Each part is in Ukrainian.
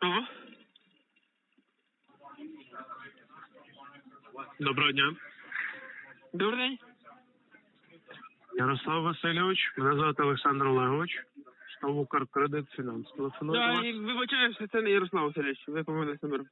Алло? Доброго дня. Добрий день. Ярослав Васильович, мене звати Олександр Олегович. Знову Укркредит Фінанс. Телефоную до Да, вас. і вибачаюся, це не Ярослав Васильович, ви помилились номером.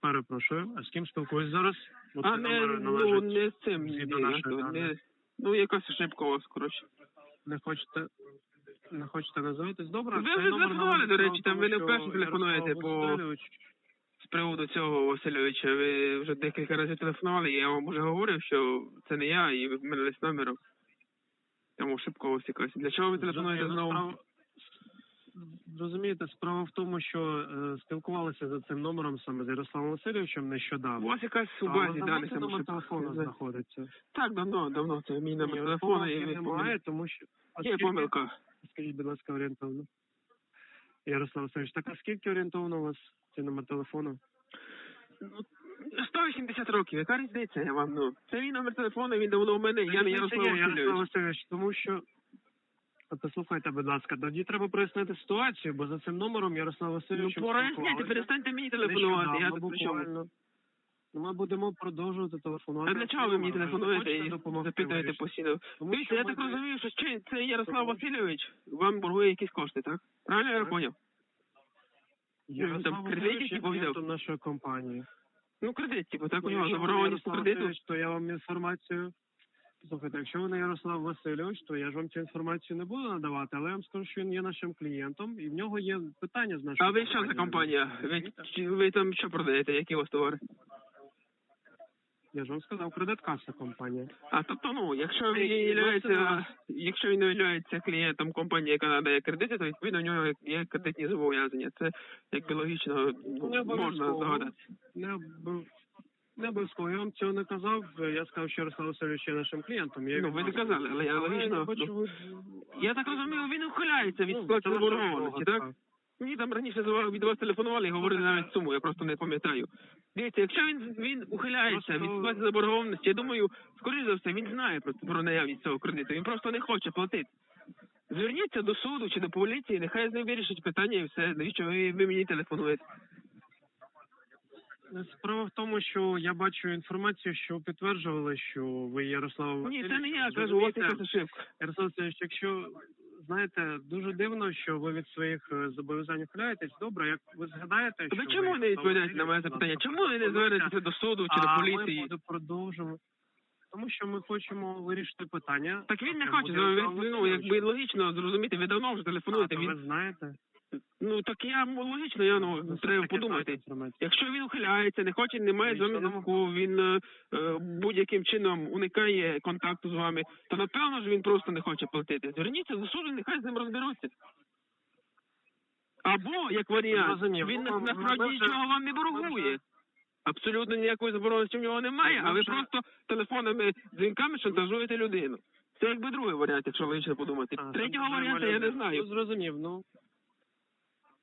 Перепрошую. А з ким спілкуюсь зараз? Бо А ці не, номери ну, належать. не з цим. згідно ні, нашої ну, даної. не, ну, якась ошибка у вас, коротше. Не хочете не хочете називатись? Добре. Ви вже телефонували, до речі, там ви не вперше телефонуєте, бо- З приводу цього Васильовича, ви вже декілька разів телефонували, я вам вже говорив, що це не я, і ви помилились номером. Там ошибка у вас якась. Для чого ви телефонуєте знову? Розумієте, справа в тому, що е, спілкувалися за цим номером саме з Ярославом Васильовичем У нещодавно. вас якась у базі але даних цей там номер ошибка. телефону знаходиться. Так, давно, давно, це мій номер Ні, телефону, і ви немає, помилились. тому що... А Є скільки- помилка. Скажіть, будь ласка, орієнтовно. Ярослав Васильович, так а скільки орієнтовно у вас цей номер телефону? Ну, 180 років, яка різниця я вам, ну? Це мій номер телефону, він давно у мене, я не Ярослав Ярослав Васильович. Васильович, тому що... Послухайте, будь ласка, тоді треба прояснити ситуацію, бо за цим номером Ярослав Ну, Васильович... проясніть, перестаньте мені телефонувати, я тут при чому? Ну, Ми будемо продовжувати телефонувати. А для чого ви мені телефонуєте і запитуєте постійно? Дивіться, я так розумію, що чи це Ярослав Васильович вам боргує якісь кошти, так? Правильно я поняв? Там кредитів типу взяв? нашої компанії. Ну, кредит, типу, так у Ну, нього заборгованість кредиту. То я вам інформацію. Слухайте, якщо ви не Ярослав Васильович, то я ж вам цю інформацію не буду надавати, але я вам скажу, що він є нашим клієнтом, і в нього є питання з нашою А ви що за компанія? Ви, ви там що продаєте? Які у вас товари? Я ж вам сказав, кредит-каса компанія. А тобто, ну, якщо він ні, являється, ну, якщо він є клієнтом компанії, яка надає кредити, то відповідно в нього є кредитні зобов'язання. Це якби логічно ну, Не можна обов'язково. Не, обов- не обов'язково, я вам цього не казав. Я сказав, що Ярослав Васильович є нашим клієнтом. Я Ну, ви не казали, але я логічно, я ну, Я так розумію, він ухиляється від Ну, сплати заборгованості, вимога, так? Мені там раніше від вас телефонували і говорили навіть суму, я просто не пам'ятаю. Дивіться, якщо він він ухиляється Просто- від сплати заборгованості, я думаю, скоріш за все, він знає про, про наявність цього кредиту. Він просто не хоче платити. Зверніться до суду чи до поліції, нехай з ним вирішить питання і все. Навіщо ви, ви мені телефонуєте? Справа в тому, що я бачу інформацію, що підтверджували, що ви Ярослав Ні, це не я кажу, у вас якась ошибка. Ярослав Васильович, якщо знаєте, дуже дивно, що ви від своїх е, зобов'язань ухиляєтесь. Добре, як ви згадаєте, Ви що чому ви не відповідаєте на моє запитання? Чому ви не звернетеся до суду чи до поліції? Ми продовжимо. Тому що ми хочемо вирішити питання. Так він не хоче, Ярослав ну якби логічно зрозуміти, ви давно вже А, телефонуєте. то Він ви знаєте. Ну так я ну, логічно, я ну Ви треба подумати. Якщо він ухиляється, не хоче, не має з вами зв'язку, він е, е, будь-яким чином уникає контакту з вами, то напевно ж він просто не хоче платити. Зверніться до суду, нехай з ним розберуться. Або, як варіант, він Ну, насправді нічого вам не боргує. Абсолютно ніякої забороненості в нього немає, а ви просто телефонними дзвінками шантажуєте людину. Це якби другий варіант, якщо логічно подумати. Третього там варіанту я не знаю. Ну, зрозумів, ну.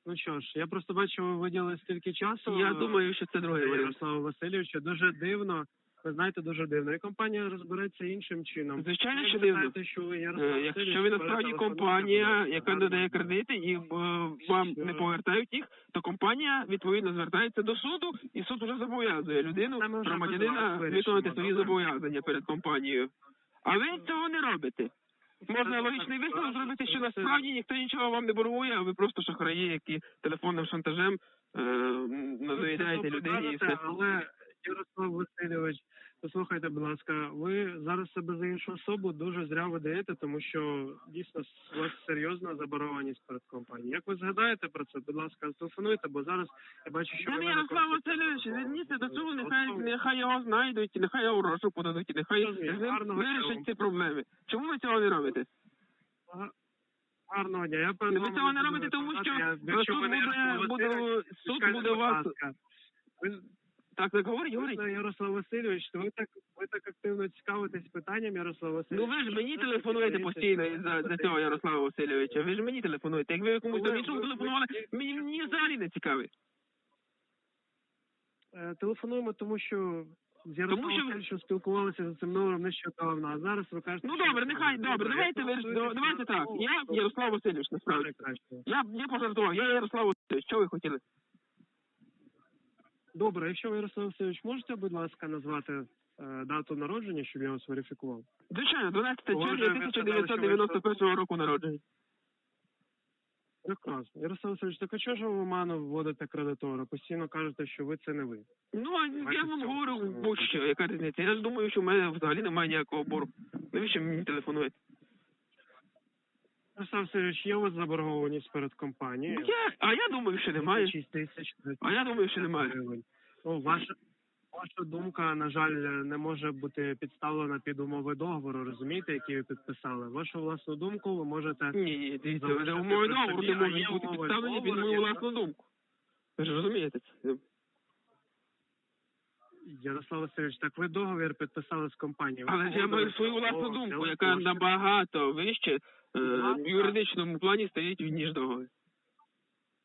Ну що ж, я просто бачу, ви виділили стільки часу. Я думаю, що це другий варіант. Ярославу Васильовичу. Дуже дивно. Ви знаєте, дуже дивно. І компанія розбереться іншим чином. Звичайно, Ви що дивно. знаєте, що ви Ярослав Е, Якщо ви насправді компанія, яка надає кредити і е, вам не повертають їх, то компанія відповідно звертається до суду, і суд вже зобов'язує людину, громадянина виконати свої зобов'язання перед компанією. А ви цього не робите. Можна логічний висновок зробити, що насправді ніхто нічого вам не боргує, а ви просто шахраї, які телефонним шантажем е, надоїдаєте Ви людей і все. Але Ярослав Васильович, послухайте, будь ласка, ви зараз себе за іншу особу дуже зря видаєте, тому що дійсно у вас серйозна заборгованість перед компанією. Як ви згадаєте про це, будь ласка, зателефонуйте, бо зараз я бачу, що ви мене Ярослав. Васильович, зверніться до цього, нехай, нехай його знайдуть, нехай його в подадуть, нехай вам. ці проблеми. Чому ви цього не робите? Гарного дня. Я перед Ви цього не робите, тому що. Я- суд буде, буде, суд буде вас... Ви Так, так, говоріть. Звісно, Ярослав Васильович, ви так ви так активно цікавитесь питанням Ярослав Васильович. Ну ви ж мені телефонуєте постійно таке? за, за цього Ярослава Васильовича. Ви ж мені телефонуєте. Як ви комусь там іншому телефонували, мені, мені взагалі не цікавить. Е, Телефонуємо, тому що з Ярославом Тому що ви- Васильовичем спілкувалися за цим номером нещодавно, а зараз ви кажете... Ну що добре, нехай, добре, давайте ви Ярослав давайте так. Я Ярослав Васильович, насправді. Прекрасно. Я, я пожартував, я Ярослав Васильович, що ви хотіли? Добре, якщо ви, Ярослав Васильович, можете, будь ласка, назвати е, дату народження, щоб я вас верифікував? Звичайно, 12 червня 1991 року народження. Прекрасно. Ярослав Васильович, так а чого ж ви в оману вводите кредитора? Постійно кажете, що ви це не ви. Ну, а я вам цього говорю, почнемо. будь-що, яка різниця. Я ж думаю, що в мене взагалі немає ніякого боргу. Навіщо мені телефонуєте? Ярослав Васильович, є у вас заборгованість перед компанією? Я, а я думаю, що немає. 6 тисяч А я думаю, що немає. гривень. Ну, ваша, ваша думка, на жаль, не може бути підставлена під умови договору, розумієте, які ви підписали. Вашу власну думку ви можете Ні, ні, дивіться, Залишити ви умови при договору собі, не можуть бути умови підставлені під договору, мою яка- власну думку. Ви ж розумієте це? Ярослав Васильович, так ви договір підписали з компанією. Ви Але ж я маю погодились свою на власну думку, взяли яка кошти. набагато вище в юридичному плані стоїть ніж договір.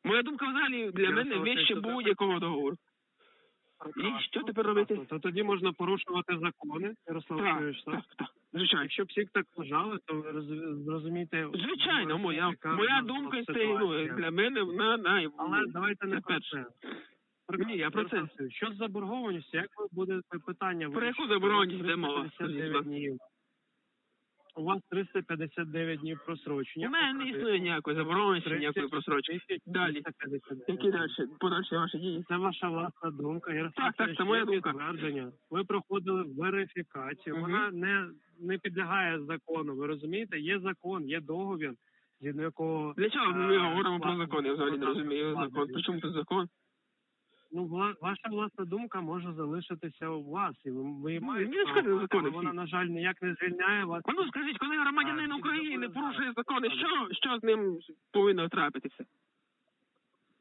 Моя думка взагалі для мене вище будь-якого договору. І що тепер робити? То тоді можна порушувати закони, Ярослав Так, так? так, так. Звичайно. Якщо б всіх так вважали, то ви роз- зрозумієте... Звичайно, моя, яка моя в нас думка стоїть, ну, ситуація. для мене вона най... Але давайте не це про перше. це. Ні, я про це. Що з заборгованістю? Як ви будете питання Про яку вирішувати? заборгованість йде мова? 359 днів. У вас 359 днів просрочення. У мене не існує ніякої 30 ніякої просрочки. Далі. 359 Які далі? Подальші ваші дії? Це ваша власна думка. Ярослав Так, так, це моя думка. підтвердження. Ви проходили верифікацію. Мгм. Вона не, не підлягає закону. Ви розумієте? Є закон, є договір, згідно якого Для чого ми Е, говоримо про закон? Я взагалі не розумію закон. При чому тут закон? Ну вла- ваша власна думка може залишитися у вас, і ви, ви Ну, маєте не право шкода мати, закони але вона на жаль ніяк не звільняє вас. Ну скажіть, коли громадянин А, України порушує закони закони, що, що з ним повинно трапитися?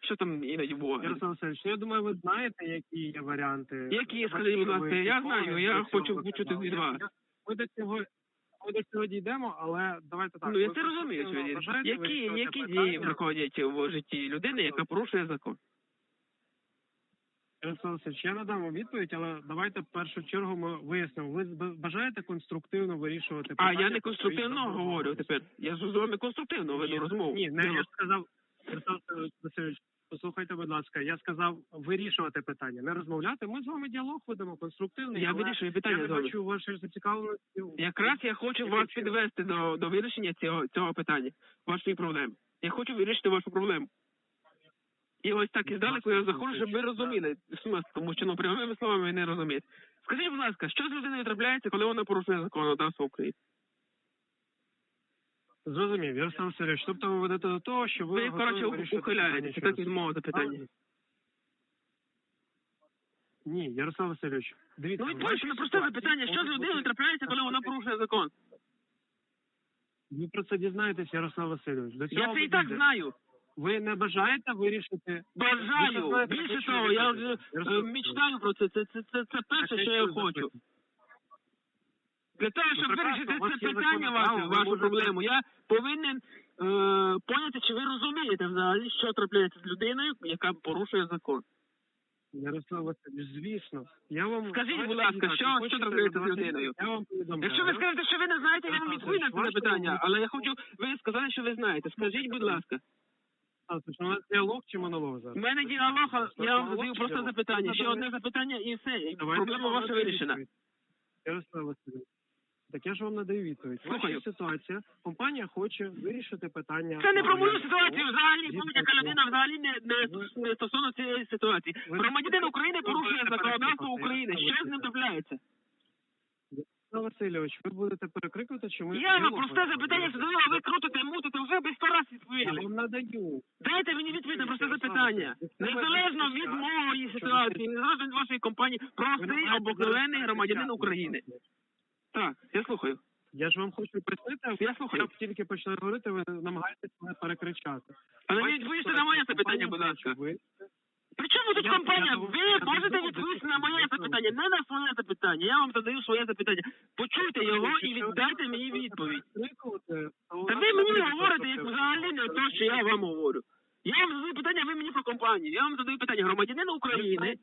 Що там іноді буває? Ярослав Васильович, ну, я думаю, ви знаєте, які є варіанти. Які, скажіть, будь ласка, я знаю, я хочу почути від вас. Ми до цього ми до цього дійдемо, але давайте так. Ну я ви це розумію конструктивно сьогодні. Які, вирішувати які питання? дії проходять в житті людини, яка порушує закон? Васильович, я надам вам відповідь, але давайте в першу чергу ми вияснимо. Ви бажаєте конструктивно вирішувати питання? А я не конструктивно говорю тепер. Я з вами конструктивно веду розмову. Ні, не я сказав, Васильович, послухайте, будь ласка, я сказав вирішувати питання, не розмовляти. Ми з вами діалог ведемо конструктивний. Я вирішую я питання не бачу вашої зацікавленості. Якраз я хочу вас підвести до, до вирішення цього, цього питання, вашої проблеми. Я хочу вирішити вашу проблему. І ось так іздалеку я заходжу, щоб ви розуміли тому що ну прямими словами ви не розумієте. Скажіть, будь ласка, що з людиною трапляється, коли вона порушує законодавство України? Зрозумів, Ярослав Васильович, тобто ви ведете до того, що ви, Ви, коротше, ухиляєтеся, так від мого запитання. Ні, Ярослав Васильович, дивіться. Ну відповідь на просте запитання, що з людиною трапляється, коли вона порушує закон? Ви про це дізнаєтесь, Ярослав Васильович. До цього Я це і так знаю. Ви не бажаєте вирішити Бажаю. Більше того, я вже е, мечтаю про це. Це, це, це, це перше, що я хочу. Для того, щоб Ну, вирішити це питання ваше, вашу проблему, я повинен е, поняти, чи ви розумієте взагалі, що трапляється з людиною, яка порушує закон. Ярослав Васильович, звісно. Я вам Скажіть, будь ласка, що- що трапляється з людиною? Я вам. Якщо ви скажете, що ви не знаєте, я вам відповім на це ваша але я хочу, ви сказали, що ви знаєте. Скажіть, будь ласка. Ярослав, У нас діалог чи монолог У мене діалог, а я вам задаю просто запитання. Ще одне запитання і все. і Давайте Проблема вам ваша надаю вирішена. відповідь. Ярослав Васильович, так я ж вам надаю відповідь. Слухаю. вашій ситуації компанія хоче вирішити питання. Це не про мою ситуацію взагалі. Звісно, Будь-яка людина взагалі не, не, не стосовно цієї ситуації. Ви- Громадянин України порушує законодавство України. Що з ним трапляється? Ярослав Васильович, ви будете перекрикувати, чи ми... Я вам просте запитання задаю, а ви крутите, мутите, вже без сто раз Я вам надаю. Дайте мені відповідь на просте запитання. Незалежно від моєї ситуації, незалежно від вашої компанії, простий обикновений громадянин. України. Так, я слухаю. Я ж вам хочу пояснити, Я слухаю. як тільки почали говорити, ви намагаєтесь мене перекричати. Але Ваша відповісти на моє запитання, будь ласка. При чому тут компанія? Ви можете відповісти на моє запитання, не на своє запитання. Я вам задаю своє запитання. Почуйте його і віддайте мені відповідь. Та ви мені говорите як взагалі не те, що я вам говорю. Я вам задаю питання, ви мені про компанію. Я вам задаю питання. Громадянин України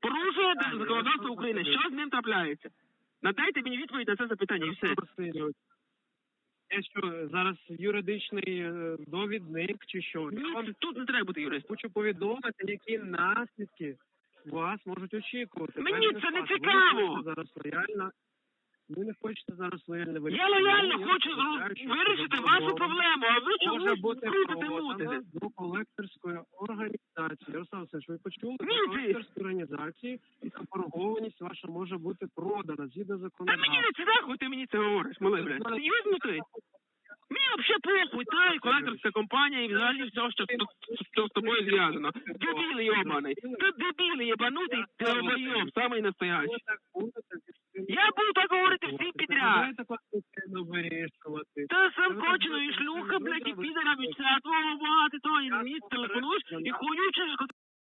порушує законодавство України. Що з ним трапляється? Надайте мені відповідь на це запитання і все. Я що, зараз юридичний е, довідник чи що? Я вам Ну, Тут не треба бути юристом. хочу повідомити, які наслідки вас можуть очікувати. Мені Певний це не. Цікаво. зараз лояльно. Ви не хочете зараз лояльно Я вирішити. лояльно Я хочу вважаю, вирішити вашу проблему, а ви чомусь крутите мутите. до колекторської організації. Ярослав Васильович, ви почули? До колекторської організації і заборгованість ваша може бути продана згідно Та мені законодавства. не цікаво, ти мені це говориш, малий, блядь. Серйозно ти? Мені взагалі похуй, та і колекторська компанія, і взагалі все, що, що, з тобою зв'язано. Дебіл йобаний. Ти дебіл єбанутий, ти обойоб, самий настоящий. Я буду так говорити всім підряд. Та сам конченої шлюха, блядь, і підара від твого багато, то і мені телефонуєш і хуючиш